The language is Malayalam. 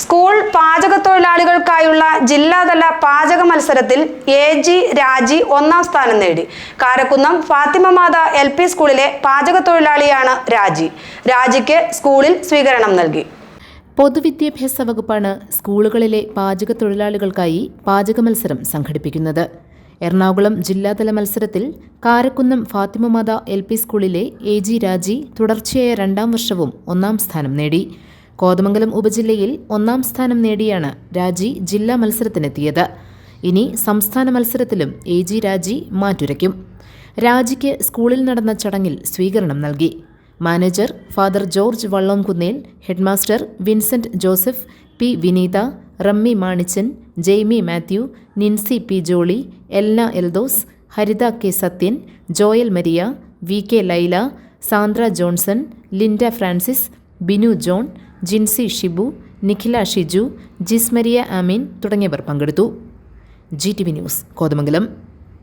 സ്കൂൾ പാചക തൊഴിലാളികൾക്കായുള്ള ജില്ലാതല പാചക മത്സരത്തിൽ എ ജി രാജി ഒന്നാം സ്ഥാനം നേടി. കാരക്കുന്നം ഫാത്തിമ മാത എൽ പി സ്കൂളിലെ പാചക തൊഴിലാളിയാണ് രാജി. രാജിക്ക് സ്കൂളിൽ സ്വീകരണം നൽകി. പൊതുവിദ്യാഭ്യാസ വകുപ്പാണ് സ്കൂളുകളിലെ പാചക തൊഴിലാളികൾക്കായി പാചക മത്സരം സംഘടിപ്പിക്കുന്നത്. എറണാകുളം ജില്ലാതല മത്സരത്തിൽ കാരക്കുന്നം ഫാത്തിമമാത എൽ പി സ്കൂളിലെ എ ജി രാജി തുടർച്ചയായ രണ്ടാം വർഷവും ഒന്നാം സ്ഥാനം നേടി. കോതമംഗലം ഉപജില്ലയിൽ ഒന്നാം സ്ഥാനം നേടിയാണ് രാജി ജില്ലാ മത്സരത്തിനെത്തിയത്. ഇനി സംസ്ഥാന മത്സരത്തിലും എ ജി രാജി മാറ്റുരയ്ക്കും. രാജിക്ക് സ്കൂളിൽ നടന്ന ചടങ്ങിൽ സ്വീകരണം നൽകി. Manager father George Vallomkunnel headmaster Vincent Joseph P Vineetha Remmy Manichan Jaimy Mathew Nincy P Jolly Elna Eldhose Haritha K Sathyan Joel Maria V K Laila Sandra Johnson Linda Francis Binu John Jincy Shibu Nikhila Shiju Jismaria Ameen തുടങ്ങിയവർ പങ്കെടുത്തു. G T V news Kothamangalam.